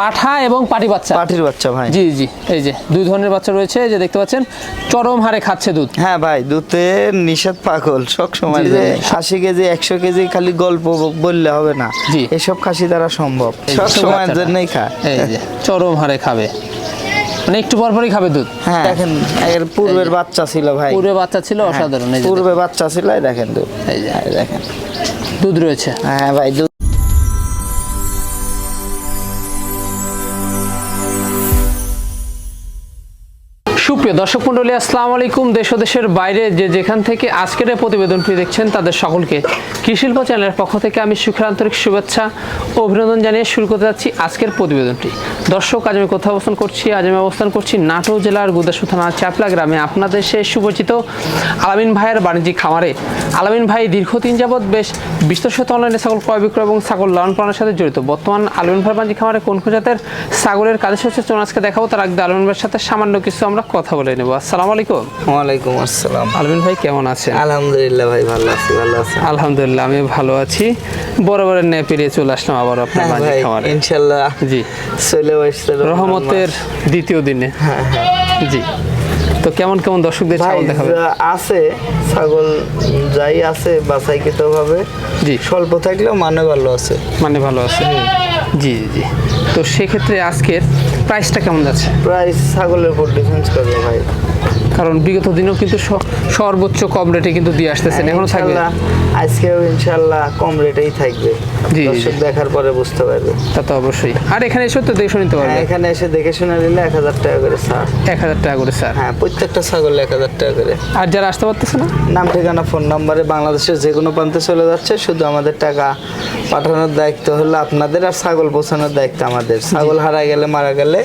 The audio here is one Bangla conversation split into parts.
পাঠা এবং পাটি বাচ্চা। পাঠির বাচ্চা ভাই। জি জি এই যে দুই ধরনের বাচ্চা রয়েছে এই যে দেখতে পাচ্ছেন চরম হারে খাচ্ছে দুধ। হ্যাঁ ভাই দুধে নিষেধ পাগল সব সময় যে। আশি কেজি একশো কেজি খালি গল্প বললে হবে না। জি। এসব খাসি দ্বারা সম্ভব। সব সময়ের জন্যই খা। এই যে চরম হারে খাবে। মানে একটু পর পরই খাবে দুধ। হ্যাঁ দেখেন এর পূর্বের বাচ্চা ছিল ভাই। পূর্বে বাচ্চা ছিল হ্যাঁ, অসাধারণ পূর্বে বাচ্চা ছিল দেখেন দুধ। এই যে। এই দেখেন। দুধ রয়েছে। হ্যাঁ ভাই দুধ সুপ্রিয় দর্শক মন্ডলী, আসসালামু আলাইকুম। দেশ ও দেশের বাইরে যে যেখান থেকে আজকের এই প্রতিবেদনটি দেখছেন, তাদের সকলকে কৃষিল্প চ্যানেলের পক্ষ থেকে আমি সুখের আন্তরিক শুভেচ্ছা ও অভিনন্দন জানিয়ে শুরু করতে যাচ্ছি আজকের প্রতিবেদনটি। দর্শক, আজ আমি কোথাও অবস্থান করছি? আজ আমি অবস্থান করছি নাটোর জেলার গুদাসু থানা চাপলা গ্রামে। আপনাদের সে সুপরিচিত আলামিন ভাইয়ের বাণিজ্যিক খামারে। আলামিন ভাই দীর্ঘদিন যাবৎ বেশ বিস্তৃত অনলাইনে ছাগল ক্রয় বিক্রয় এবং ছাগল লালন পালনের সাথে জড়িত। বর্তমান আলামিন ভাইয়ের বাণিজ্যিক খামারে কোন কোন জাতের ছাগলের কাজে চলুন আজকে দেখাবো। তার আগে আলামিন ভাইয়ের সাথে সামান্য কিছু আমরা কথা বলে নেব। আসসালামু আলাইকুম। ওয়ালাইকুম আসসালাম। আলমিন ভাই কেমন আছেন? আলহামদুলিল্লাহ ভাই ভালো আছি ভালো আছি। আলহামদুলিল্লাহ আমি ভালো আছি। বরাবরের ন্যায় পেরিয়ে চলে আসলাম আবার আপনার হ্যাঁ বাড়ি ভাই খামারে। ইনশাল্লাহ জি। চলে রহমতের দ্বিতীয় দিনে। হ্যাঁ হ্যাঁ। জি। তো কেমন কেমন দর্শকদের ছাগল দেখাবে আছে ছাগল যাই আছে বাছাইকৃত ভাবে জি। স্বল্প থাকলেও মানে ভালো আছে। মানে ভালো আছে। জি জি জি। তো সেক্ষেত্রে আজকের প্রাইসটা কেমন যাচ্ছে? প্রাইস ছাগলের উপর ডিফেন্স করবে ভাই। কারণ বিগত দিনেও কিন্তু সর্বোচ্চ কম রেটে কিন্তু দিয়ে আসতেছেন এখনও থাকবে? আজকেও ইনশাল্লাহ কম রেটেই থাকবে। দর্শক দেখার পরে বুঝতে পারবে। তা তো অবশ্যই। আর এখানে এসে তো দেখে নিতে হ্যাঁ, পারবে এখানে এসে দেখে শুনে নিলে এক হাজার টাকা করে স্যার এক হাজার টাকা করে স্যার হ্যাঁ প্রত্যেকটা ছাগল এক হাজার টাকা করে। আর যারা আসতে পারতেছে না? নাম ঠিকানা ফোন নাম্বারে বাংলাদেশের যে কোনো প্রান্তে চলে যাচ্ছে শুধু আমাদের টাকা পাঠানোর দায়িত্ব হলো আপনাদের আর ছাগল পৌঁছানোর দায়িত্ব আমাদের। ছাগল হারা গেলে মারা গেলে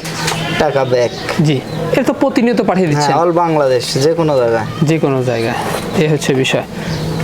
টাকা ব্যাক জি। এটা তো প্রতিনিয়ত পাঠিয়ে দিচ্ছেন। হ্যাঁ অল বাংলাদেশ যে কোনো জায়গায়? যে কোনো জায়গায়। এ হচ্ছে বিষয়।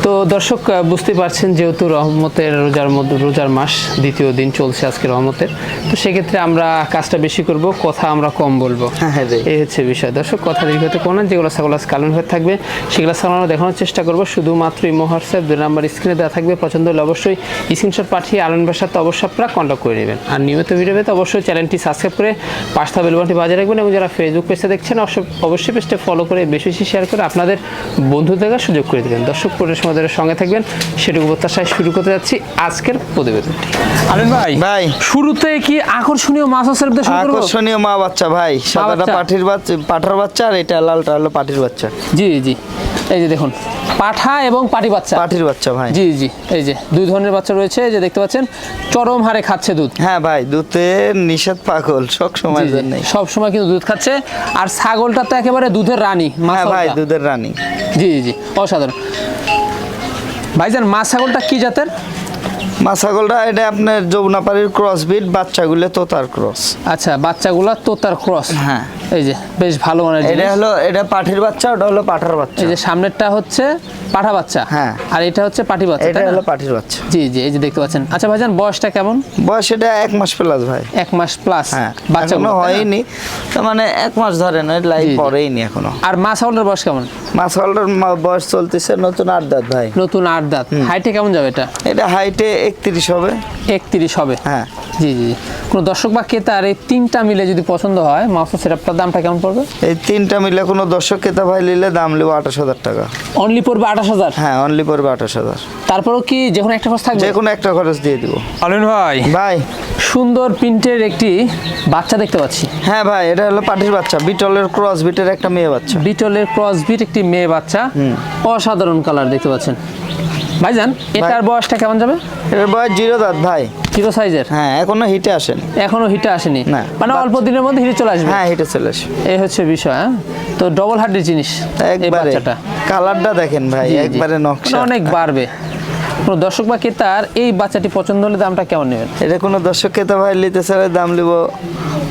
তো দর্শক বুঝতে পারছেন যেহেতু রহমতের রোজার মধ্যে রোজার মাস দ্বিতীয় দিন চলছে আজকে রহমতের। তো সেক্ষেত্রে আমরা কাজটা বেশি করব কথা আমরা কম বলব। হ্যাঁ, হ্যাঁ। এই হচ্ছে বিষয়। দর্শক কথা দীর্ঘতে কোনো যেগুলো ছাগল আজ কালন হয়ে থাকবে সেগুলো ছাগলানো দেখানোর চেষ্টা করব। শুধুমাত্র এই হোয়াটসঅ্যাপ দুই নাম্বার স্ক্রিনে দেওয়া থাকবে পছন্দ হলে অবশ্যই স্ক্রিনশট পাঠিয়ে আলনবার তো অবশ্যই আপনারা কন্ট্যাক্ট করে নেবেন। আর নিয়মিত ভিডিও পেতে অবশ্যই চ্যানেলটি সাবস্ক্রাইব করে পাঁচটা বেলবনটি বাজারে রাখবেন এবং যারা ফেসবুক পেজে দেখছেন অবশ্য- অবশ্যই পেজটা ফলো করে বেশি বেশি শেয়ার করে আপনাদের বন্ধু দেখার সুযোগ করে দেবেন। দর্শক পরিবেশ আমাদের সঙ্গে থাকবেন। সেটুকু প্রত্যাশায় শুরু করতে যাচ্ছি আজকের প্রতিবেদনটি। আলম ভাই ভাই। শুরুতে কি আকর্ষণীয় মাছ আছে আকর্ষণীয় মা বাচ্চা ভাই সাদাটা পাঠির বাচ্চা পাঠার বাচ্চা আর এটা লালটা হলো পাঠির বাচ্চা। জি জি। এই যে দেখুন পাঠা এবং পাটি বাচ্চা। পাঠির বাচ্চা ভাই। জি জি। এই যে দুই ধরনের বাচ্চা রয়েছে এই যে দেখতে পাচ্ছেন চরম হারে খাচ্ছে দুধ। হ্যাঁ ভাই দুধে নিষেধ পাগল সব সময়ের জন্য সব সময় কিন্তু দুধ খাচ্ছে। আর ছাগলটা তো একেবারে দুধের রানী হ্যাঁ ভাই দুধের রানী। জি জি। অসাধারণ। ভাইজান মা ছাগলটা কি জাতের? মা ছাগলটা এটা আপনার যমুনাপাড়ির ক্রস বিট বাচ্চাগুলো তোতার ক্রস আচ্ছা বাচ্চাগুলো তোতার ক্রস হ্যাঁ। এই যে বেশ ভালো মানের এটা হলো এটা পাঠির বাচ্চা ওটা হলো পাঠার বাচ্চা। এই যে সামনেরটা হচ্ছে পাঠা বাচ্চা। হ্যাঁ। আর এটা হচ্ছে পাটি বাচ্চা এটা হলো পাঠির বাচ্চা। জি জি এই যে দেখতে পাচ্ছেন। আচ্ছা ভাইজান বয়সটা কেমন? বয়স এটা এক মাস প্লাস ভাই। এক মাস প্লাস হ্যাঁ বাচ্চা এখনও হয়নি। তার মানে এক মাস ধরে না লাইভ জি, জি। পরেইনি এখনও। আর মা ছাগলের বয়স কেমন? মা ছাগলটার মা- বয়স চলতেছে নতুন আট দাঁত ভাই। নতুন আট দাঁত। হাইটে কেমন যাবে এটা? এটা হাইটে একত্রিশ হবে। একত্রিশ হবে। হ্যাঁ। জি জি। কোনো দর্শক বা ক্রেতার এই তিনটা মিলে যদি পছন্দ হয় মাংস সেটআপটার দামটা কেমন পড়বে? এই তিনটা মিলে কোনো দর্শক ক্রেতা ভাই নিলে দাম নেব আঠাশ হাজার টাকা। অনলি পড়বে আঠাশ হাজার? হ্যাঁ অনলি পড়বে আঠাশ হাজার। তারপরেও কি যে কোনো একটা খরচ থাকবে? যে কোনো একটা খরচ দিয়ে দিব। আলমিন ভাই। ভাই। সুন্দর প্রিন্টের একটি বাচ্চা দেখতে পাচ্ছি। হ্যাঁ ভাই এটা হলো পাটির বাচ্চা বিটলের ক্রস বিটের একটা মেয়ে বাচ্চা। বিটলের ক্রস বিট একটি মেয়ে বাচ্চা। অসাধারণ কালার দেখতে পাচ্ছেন। ভাইজান এটার বয়সটা কেমন যাবে? এর বয়স জিরো দাঁত ভাই। জিরো সাইজের? হ্যাঁ এখনও হিটে আসেন। এখনও হিটে আসেনি? না। মানে অল্প দিনের মধ্যে হিটে চলে আসবে? হ্যাঁ হিটে চলে আসে এই হচ্ছে বিষয় হ্যাঁ? তো ডবল হার্ডের জিনিস একবারে। কালারটা দেখেন ভাই। একবারে নকশা। মানে অনেক বাড়বে। কোনো দর্শক বা ক্রেতার এই বাচ্চাটি পছন্দ হলে দামটা কেমন নেবেন? এটা কোনো দর্শক ক্রেতা ভাই নিতে চাইলে দাম নিব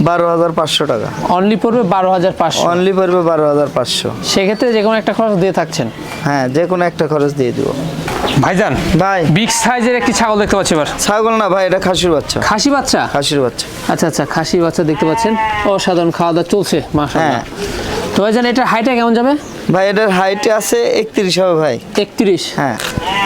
বারো হাজার পাঁচশো টাকা। অনলি পড়বে বারো হাজার পাঁচশো। অনলি পড়বে বারো হাজার পাঁচশো। সেক্ষেত্রে যে কোনো একটা খরচ দিয়ে থাকছেন? হ্যাঁ যে কোনো একটা খরচ দিয়ে দিব। ভাইজান ভাই। বিগ সাইজের একটি ছাগল দেখতে পাচ্ছি এবার। ছাগল না ভাই এটা খাসির বাচ্চা। খাসি বাচ্চা? খাসির বাচ্চা। আচ্ছা আচ্ছা খাসি বাচ্চা দেখতে পাচ্ছেন। অসাধারণ খাওয়া দাওয়া চলছে মাসাল্লাহ হ্যাঁ। তো ভাইজান এটা হাইটটা কেমন যাবে? ভাই এটার হাইটে আছে একত্রিশ হবে ভাই। একত্রিশ? হ্যাঁ।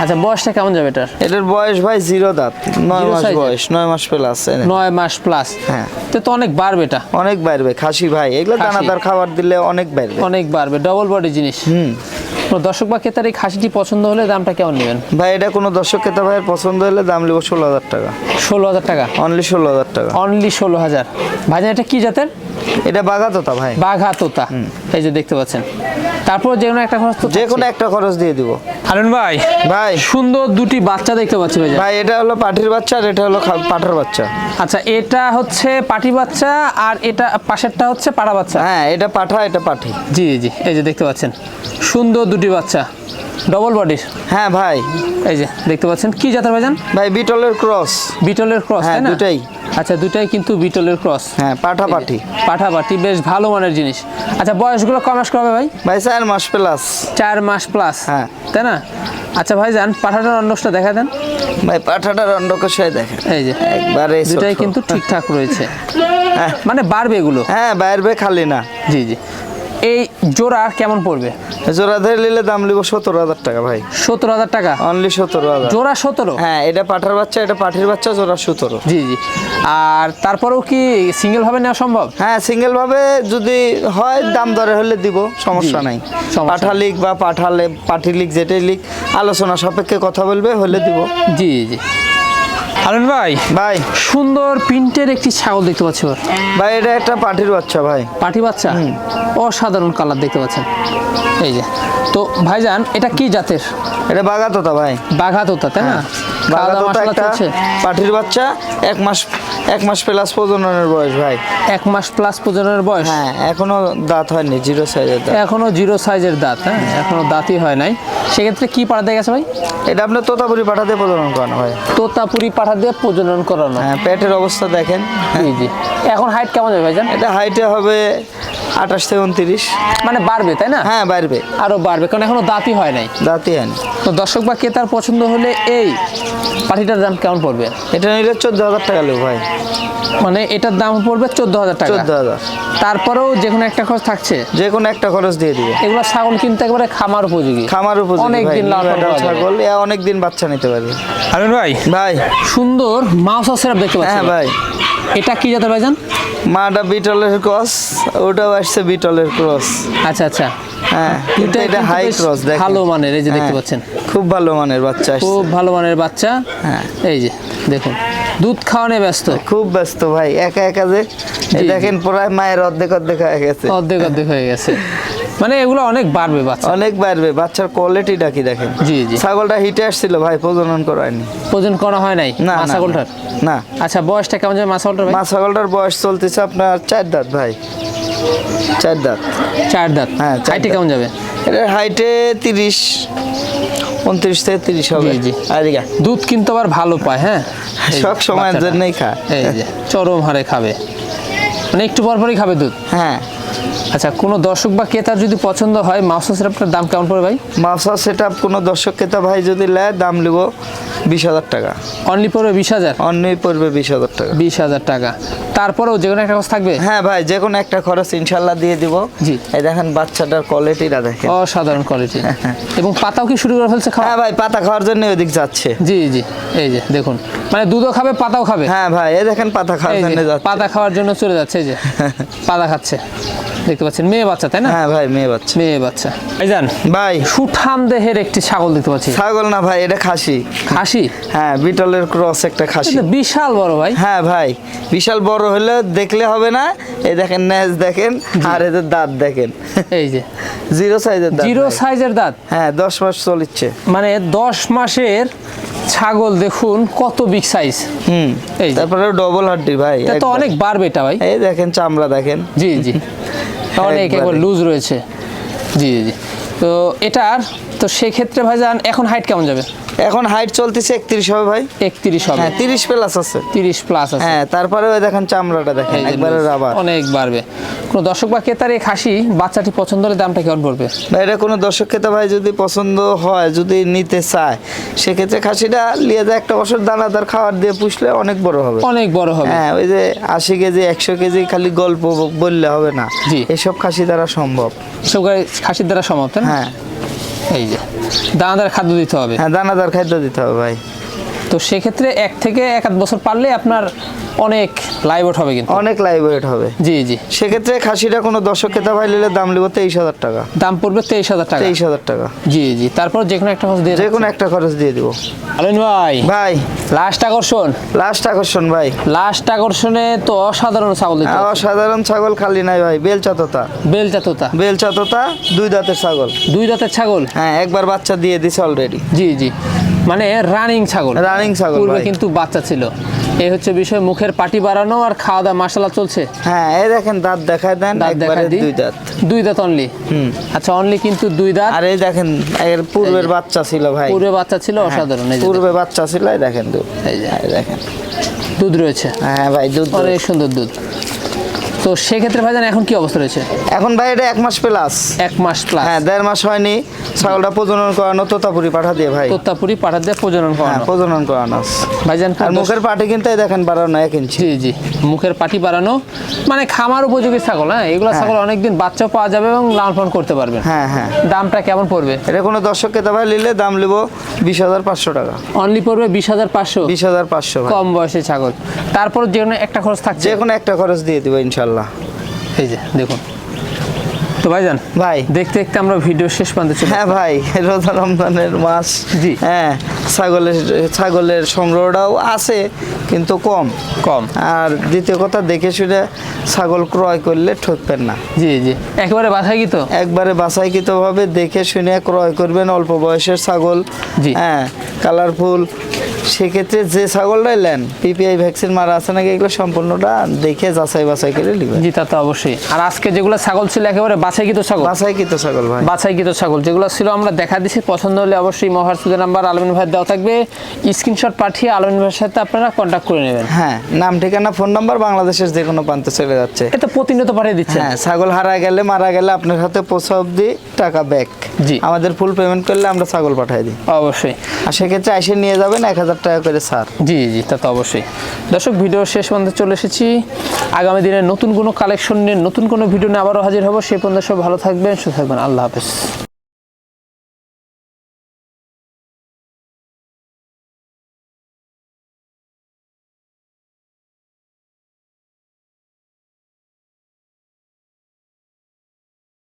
আচ্ছা বয়সটা কেমন যাবে এটার? এটার বয়স ভাই জিরো দাঁত নয় মাস বয়স নয় মাস প্লাস নয় মাস প্লাস হ্যাঁ। তো তো অনেক বাড়বে এটা। অনেক বাইরবে খাসি ভাই। এগুলো। দানাদার খাবার দিলে অনেক বাইরবে অনেক বাড়বে ডবল বডি জিনিস। হুম। দর্শক বা ক্রেতার এই খাসিটি পছন্দ হলে দামটা কেমন নেবেন? ভাই এটা কোনো দর্শক ক্রেতা ভাইয়ের পছন্দ হলে দাম নেব ষোলো হাজার টাকা। ষোলো হাজার টাকা? অনলি ষোলো হাজার টাকা। অনলি ষোলো হাজার। ভাই এটা কি জাতের? এটা বাগাতোতা ভাই। বাঘা তোতা এই যে দেখতে পাচ্ছেন। তারপর যে কোনো একটা খরচ তো যে কোনো একটা খরচ দিয়ে দিব। হারুন ভাই ভাই। সুন্দর দুটি বাচ্চা দেখতে পাচ্ছি ভাইজান ভাই এটা হলো পাঠির বাচ্চা আর এটা হলো পাঠার বাচ্চা। আচ্ছা এটা হচ্ছে পাটি বাচ্চা আর এটা পাশেরটা হচ্ছে পাড়া বাচ্চা। হ্যাঁ এটা পাঠা এটা পাঠি। জি জি এই যে দেখতে পাচ্ছেন। সুন্দর দুটি বাচ্চা। ডবল বডির হ্যাঁ ভাই। এই যে দেখতে পাচ্ছেন কি জাতের ভাইজান? ভাই বিটলের ক্রস। বিটলের ক্রস হ্যাঁ, দুটাই। আচ্ছা দুটাই কিন্তু বিটলের ক্রস। হ্যাঁ পাঠা পাঠি পাঠাপাটি বেশ ভালো মানের জিনিস। আচ্ছা বয়সগুলো কমাস করবে ভাই? ভাই চার মাস প্লাস চার মাস প্লাস হ্যাঁ। তাই না? আচ্ছা ভাই যান পাঠাটার অন্নসটা দেখা দেন। ভাই পাঠাটার অন্ডকোষায় দেখেন এই যে একবারে দুটাই কিন্তু ঠিকঠাক রয়েছে। হ্যাঁ, মানে বাড়বে এগুলো? হ্যাঁ বাইরবে খালি না। জি জি। এই জোড়া কেমন পড়বে? জোড়া ধরে নিলে দাম লিব সতেরো হাজার টাকা ভাই। সতেরো হাজার টাকা? অনলি সতেরো হাজার। জোড়া সতেরো? হ্যাঁ এটা পাঠার বাচ্চা এটা পাঠির বাচ্চা জোড়া সতেরো। জি জি। আর তারপরেও কি সিঙ্গেল ভাবে নেওয়া সম্ভব? হ্যাঁ সিঙ্গেল ভাবে যদি হয় দাম দরে হলে দিব সমস্যা নাই। সমস্যা পাঠা লিক বা পাঠালে পাঠি লিক যেটাই লিক আলোচনা সাপেক্ষে কথা বলবে হলে দিব। জি জি। হারুন ভাই? ভাই। সুন্দর প্রিন্টের একটি ছাগল দেখতে পাচ্ছি ভাই এটা একটা পাঠির বাচ্চা ভাই। পাটি বাচ্চা? অসাধারণ কালার দেখতে পাচ্ছেন। এই যে। তো ভাইজান এটা কি জাতের? এটা বাগাতোতা ভাই। বাঘা তোতা তাই না? একটা চলছে বাচ্চা এক মাস এক মাস প্লাস প্রজননের বয়স ভাই। এক মাস প্লাস প্রজননের বয়স? হ্যাঁ এখনও দাঁত হয়নি জিরো সাইজের দাঁত। এখনও জিরো সাইজের দাঁত হ্যাঁ? এখনও দাঁতই হয় নাই। সেক্ষেত্রে কি পাঠাতে গেছে ভাই? এটা আপনার তোতাপুরি পাঠাতে প্রজনন করানো ভাই তোতাপুরি পাঠা দিয়ে প্রজনন করানো। হ্যাঁ পেটের অবস্থা দেখেন। জি জি। এখন হাইট কেমন হবে ভাইজান? এটা হাইটে হবে আঠাশ থেকে উনত্রিশ। মানে বাড়বে তাই না? হ্যাঁ বাড়বে। আরও বাড়বে কারণ এখনও দাঁতই হয় নাই। দাঁতই হয়নি তো দর্শক বা ক্রেতার পছন্দ হলে এই পাটিটার দাম কেমন পড়বে? এটা নিলে চোদ্দ হাজার টাকা নেব ভাই। মানে এটার দাম পড়বে চোদ্দ হাজার টাকা। চোদ্দ হাজার। তারপরেও যে কোনো একটা খরচ থাকছে? যে কোনো একটা খরচ দিয়ে দিবে। এগুলো ছাগল কিনতে একবারে খামার উপযোগী। খামার উপযোগী অনেক দিন। ছাগল অনেক দিন বাচ্চা নিতে পারবে হারুন ভাই? ভাই। সুন্দর মাউস সিরাপ দেখতে পাচ্ছি। হ্যাঁ ভাই। এটা কি জাতের ভাইজান? মাটা বিটলের ক্রস ওটাও আসছে বিটলের ক্রস। আচ্ছা আচ্ছা। হ্যাঁ কিন্তু এটা হাই ক্রস দেখ ভালো মানের, এই যে দেখতে পাচ্ছেন। খুব ভালো মানের বাচ্চা আসছে। খুব ভালো মানের বাচ্চা। হ্যাঁ। এই যে দেখুন দুধ খাওয়ানে ব্যস্ত। খুব ব্যস্ত ভাই একা একা যে দেখেন প্রায় মায়ের অর্ধেক অর্ধেক হয়ে গেছে। অর্ধেক অর্ধেক হয়ে গেছে। মানে এগুলো অনেক বাড়বে বাচ্চা। অনেক বাড়বে বাচ্চার কোয়ালিটিটা কি দেখেন? জি, জি। ছাগলটা হিটে আসছিল ভাই প্রজনন করায়নি। ওজন করা হয় নাই? না ছাগলটার? না আচ্ছা বয়সটা কেমন যাবে মা ছাগলটার ভাই? মা ছাগলটার বয়স চলতেছে আপনার চার দাঁত ভাই। চার দাঁত। চার দাঁত? হ্যাঁ, হাইটে কেমন যাবে? এটার হাইটে তিরিশ উনত্রিশ থেকে তিরিশ হবে। জি, জি। আরিগা দুধ কিন্তু আবার ভালো পায় হ্যাঁ? সব সময়ের বাচ্চাটা। জন্যই খা। এই যে চরম হারে খাবে। মানে একটু পর পরই খাবে দুধ? হ্যাঁ। আচ্ছা কোনো দর্শক বা ক্রেতার যদি পছন্দ হয় মাউসা সেটআপটার দাম কেমন পড়ে ভাই? মাউসা সেটআপ কোন দর্শক ক্রেতা ভাই যদি নেয়, দাম লিব বিশ হাজার টাকা। অনলি পড়বে বিশ হাজার? অন্যই পড়বে বিশ হাজার টাকা। বিশ হাজার টাকা। তারপরেও যে কোনো একটা খরচ থাকবে? হ্যাঁ ভাই যে কোনো একটা খরচ ইনশাল্লাহ দিয়ে দিব। জি। এই দেখেন বাচ্চাটার কোয়ালিটিটা দেখেন। অসাধারণ কোয়ালিটি এবং পাতাও কি শুরু করে ফেলছে খাওয়া? হ্যাঁ ভাই পাতা খাওয়ার জন্য ওদিক যাচ্ছে। জি জি এই যে দেখুন। মানে দুধও খাবে পাতাও খাবে। হ্যাঁ ভাই এই দেখেন পাতা খাওয়ার জন্য যাচ্ছে। পাতা খাওয়ার জন্য চলে যাচ্ছে এই যে। পাতা খাচ্ছে। দেখতে পাচ্ছেন মেয়ে বাচ্চা তাই না? হ্যাঁ ভাই মেয়ে বাচ্চা। মেয়ে বাচ্চা। এই যান। ভাই। সুঠাম দেহের একটি ছাগল দেখতে পাচ্ছি। ছাগল না ভাই এটা খাসি। খাসি হ্যাঁ বিটলের ক্রস একটা খাসি। বিশাল বড় ভাই। হ্যাঁ ভাই বিশাল বড় হলে দেখলে হবে না। এই দেখেন ন্যাজ দেখেন আর এদের দাঁত দেখেন। এই যে। জিরো সাইজের দাঁত জিরো সাইজের দাঁত? হ্যাঁ দশ মাস চলিচ্ছে। মানে দশ মাসের ছাগল দেখুন কত বিগ সাইজ হুম এই তারপরে ডবল হাড্ডি ভাই এটা তো অনেক বাড়বে এটা ভাই। এই দেখেন চামড়া দেখেন। জি জি। অনেক একবার। লুজ রয়েছে। জি জি তো এটার তো সেক্ষেত্রে ভাইজান এখন হাইট কেমন যাবে? এখন হাইট চলতেছে একত্রিশ হবে ভাই। একত্রিশ হবে। হ্যাঁ তিরিশ প্লাস আছে। তিরিশ প্লাস আছে। হ্যাঁ তারপরে ওই দেখেন চামড়াটা দেখেন একবারে রাবার অনেক বাড়বে। কোনো দর্শক বা ক্রেতার এই খাসি বাচ্চাটি পছন্দ হলে দামটা কেমন পড়বে? ভাই এটা কোনো দর্শক খেতে ভাই যদি পছন্দ হয় যদি নিতে চায় সেক্ষেত্রে খাসিটা লিয়ে যায় একটা বছর দানাদার খাবার দিয়ে পুষলে অনেক বড় হবে। অনেক বড় হবে। হ্যাঁ ওই যে আশি কেজি একশো কেজি খালি গল্প বললে হবে না। জি। এসব খাসি দ্বারা সম্ভব। এসব খাসির দ্বারা না? হ্যাঁ। এই যে। দানাদার খাদ্য দিতে হবে। হ্যাঁ দানাদার খাদ্য দিতে হবে ভাই। তো সেক্ষেত্রে এক থেকে এক আধ বছর পারলে আপনার অনেক লাইভট হবে কিন্তু। অনেক লাইভ ওয়েট হবে। জি জি। সেক্ষেত্রে খাসিটা কোনো দর্শক খেতে ভাই নিলে দাম নেব তেইশ হাজার টাকা। দাম পড়বে তেইশ হাজার টাকা। তেইশ হাজার টাকা। জি জি। তারপর যে কোনো একটা খরচ দিয়ে যে কোনো একটা খরচ দিয়ে দিব। আলমিন ভাই। ভাই। লাস্ট আকর্ষণ। লাস্ট আকর্ষণ ভাই। লাস্ট আকর্ষণে তো অসাধারণ ছাগল। অসাধারণ ছাগল খালি নাই ভাই। বেলচা তোতা বেলচা তোতা বেলচা তোতা দুই দাঁতের ছাগল। দুই দাঁতের ছাগল? হ্যাঁ একবার বাচ্চা দিয়ে দিছে অলরেডি জি জি। মানে রানিং ছাগল। রানিং ছাগল পূর্বে কিন্তু বাচ্চা ছিল। এই হচ্ছে বিষয় মুখের পাটি বাড়ানো আর খাওয়া দাওয়া মশলা চলছে। হ্যাঁ এই দেখেন দাঁত দেখায় দেন দাঁত একবারে দুই। দাঁত। দুই দাঁত অনলি হুম। আচ্ছা অনলি কিন্তু দুই দাঁত। আর এই দেখেন এর পূর্বের বাচ্চা ছিল ভাই। পূর্বে বাচ্চা ছিল হ্যাঁ, অসাধারণ। এই পূর্বে বাচ্চা ছিল এই দেখেন দুধ। এই দেখেন। দুধ রয়েছে। হ্যাঁ ভাই দুধ অনেক সুন্দর দুধ। তো সেক্ষেত্রে ভাইজান এখন কি অবস্থা রয়েছে? এখন ভাই এটা এক মাস প্লাস এক মাস প্লাস হ্যাঁ দেড় মাস হয়নি। ছাগলটা প্রজনন করানো তোতাপুরি পাঠা দিয়ে ভাই। তোত্তাপুরি পাঠা দিয়ে প্রজনন হ্যাঁ করানো। প্রজনন করানো। ভাইজান আর মুখের পাটি কিন্তু দেখেন বাড়ানো এক ইঞ্চি জি জি। মুখের পাটি বাড়ানো। মানে খামার উপযোগী ছাগল হ্যাঁ? এগুলো ছাগল অনেকদিন বাচ্চা পাওয়া যাবে এবং লালন পালন করতে পারবেন। হ্যাঁ হ্যাঁ। দামটা কেমন পড়বে? এটা কোনো দর্শক খেতে ভাই নিলে দাম নেব বিশ হাজার পাঁচশো টাকা। অনলি পড়বে বিশ হাজার পাঁচশো? বিশ হাজার পাঁচশো কম বয়সী ছাগল। তারপর যে কোনো একটা খরচ থাকছে? যে কোনো একটা খরচ দিয়ে দিব ইনশাল্লাহ। এই যে দেখুন। তো ভাইজান ভাই। দেখতে দেখতে আমরা ভিডিও শেষ প্রান্তে চলে হ্যাঁ ভাই রোজা রমজানের মাস। জি। হ্যাঁ ছাগলের ছাগলের সংগ্রহটাও আছে কিন্তু কম। কম। আর দ্বিতীয় কথা দেখে শুনে ছাগল ক্রয় করলে ঠকবেন না। জি জি। একেবারে বাছাই কি তো? একবারে বাছাইকৃতভাবে দেখে শুনে ক্রয় করবেন অল্প বয়সের ছাগল। জি। হ্যাঁ কালারফুল সেক্ষেত্রে যে ছাগলটাই নেন পিপিআই ভ্যাকসিন মারা আছে নাকি এগুলো সম্পূর্ণটা দেখে যাচাই বাছাই করে নেবেন। জি তা তো অবশ্যই। আর আজকে যেগুলো ছাগল ছিল একেবারে বাছাই কি তো ছাগল? বাছাইকৃত ছাগল ভাই। বাছাইকৃত ছাগল যেগুলো ছিল আমরা দেখা দিছি পছন্দ হলে অবশ্যই মহারসুদের নাম্বার আলমিন ভাই দেওয়া থাকবে। স্ক্রিনশট পাঠিয়ে আলমিন ভাইয়ের সাথে আপনারা কন্ট্যাক্ট করে নেবেন। হ্যাঁ নাম ঠিকানা ফোন নাম্বার বাংলাদেশের যে কোনো প্রান্তে চলে যাচ্ছে। এটা প্রতিনিয়ত পাঠিয়ে দিচ্ছে। হ্যাঁ ছাগল হারা গেলে মারা গেলে আপনার হাতে পৌঁছা অবধি টাকা ব্যাক জি। আমাদের ফুল পেমেন্ট করলে আমরা ছাগল পাঠাই দিই। অবশ্যই। আর সেক্ষেত্রে এসে নিয়ে যাবেন এক হাজার টাকা করে, স্যার। জি জি, তা তো অবশ্যই। দর্শক, ভিডিও শেষ পর্যন্ত চলে এসেছি। আগামী দিনে নতুন কোনো কালেকশন নিয়ে, নতুন কোনো ভিডিও নিয়ে আবারও হাজির হব। সে পর্যন্ত সব ভালো থাকবেন, সুস্থ থাকবেন। আল্লাহ হাফেজ।